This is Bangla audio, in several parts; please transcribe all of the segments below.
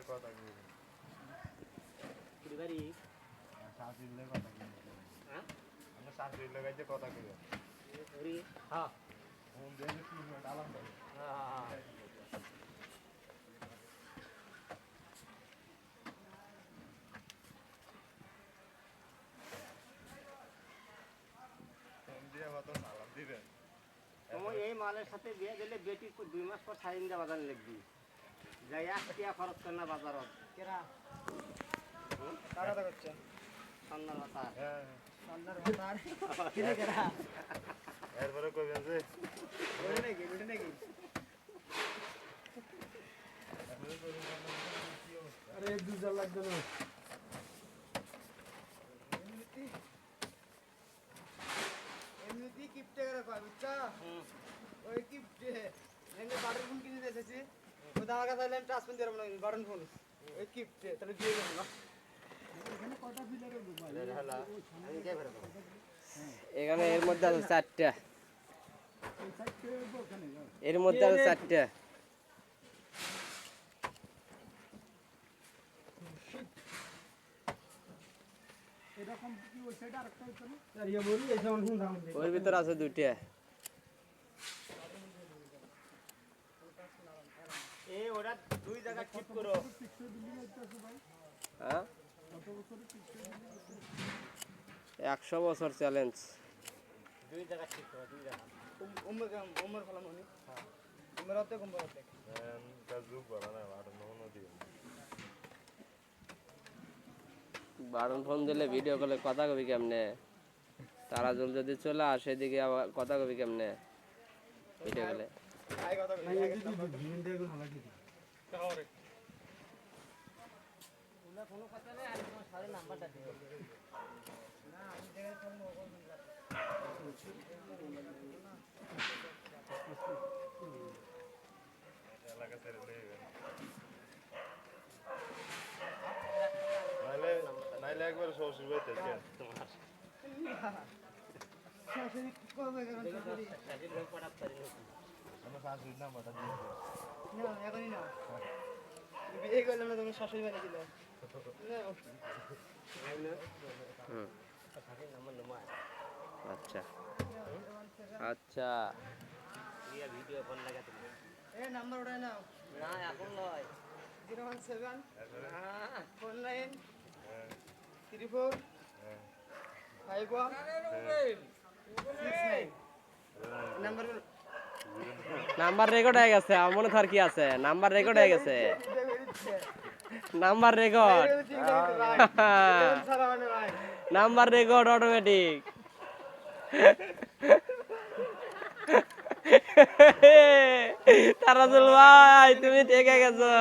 যে কথা শাশুড়ির লগে কথা হ্যাঁ? আমরা শাশুড়ির লগে যে কথা ওরি। হ্যাঁ। ফোন দিয়ে যে তিন মিনিট আলাম দেবে ফোন দিয়ে কত সালাম দিবেন। তোমার এই মালের সাথে বিয়ে দিলে বেটি দুই মাস পর সাইন দিয়ে বাজার লিখবি যাই টিয়া খরচ কর না বাজারত। কেরা? কার কথা করছেন সন্ন্যার মাথা হ্যাঁ সন্ধ্যার ভাতার কিনে কেরা? এরপরে কইবেন যে? ওটা নাকি ওটা নাকি? আরে দুজন লাগবে না এমনিতে এমনিতে কিপটে করে কয় বুঝছা ওই কিপটে এমনি বাটন ফোন কিনে এসেছি ওই তো আমার কাছে আমি ট্রান্সফার দিয়ে রাখব বাটন ফোন ওই কিপটে তাহলে দিয়ে দেবো না। এখানে এর মধ্যে আছে চারটা। এর মধ্যে আছে চারটা। ওর ভিতর আছে দুইটা। এ ওরা দুই জায়গা ঠিক করো। হ্যাঁ? একশো বছর চ্যালেঞ্জ দুই জায়গা ঠিক করো দুই জায়গা উমর উমর ফলাম উনি। উমর হতে কুম্ভর হতে তা যুগ বলা না আর নন দিবেন বারণ ফোন দিলে ভিডিও কলে কথা কবি কেমনে? তারা জল যদি চলে আসে এদিকে আবার কথা কবি কেমনে? ভিডিও কলে কোনো কথা নেই আমি তোমার সাথে নাম্বারটা দিব না আমি নাইলে একবার শ্বশুর বাড়িতে তোমার শাশুড়ি কি করবে কারণ শাশুড়ি লোক পড়াতে পারি আমার শাশুড়ির নাম্বারটা দিয়ে দিন। না এখনই না। বিয়ে করলাম না শাশুড়ি দিলে। আচ্ছা। আচ্ছা। ভিডিও ফোন লাগা তুমি? এ নাম্বার ওটাই নাও। না এখন নয়। জিরো ওয়ান সেভেন না। ফোর নাইন হ্যাঁ, থ্রি ফোর হ্যাঁ, five one six nine number number record হয়ে গেছে, আমার মনে থার কি আছে? নাম্বার রেকর্ড হয়ে গেছে। Number record number record automatic Tarajul ভাই, তুমি থেকে গেছো।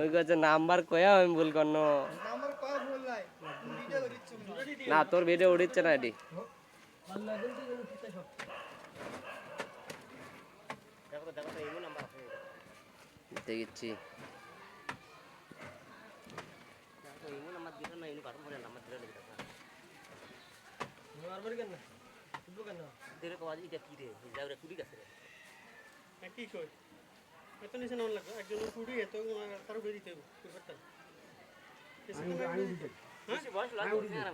ওই কাছে নাম্বার কয়া আমি ভুল করনো? নাম্বার কয় না তোর ভিডিও উঠিচ্ছে না এটি দেখো তো দেখো তো এমন নাম্বার আছে দেখিচ্ছি কি রে যাওরে কুড়ি গেছে কি কই? এত নিচে নাম লাগবে একজনের কুড়ি এত তার উপরে দিতে হবে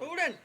చూడండి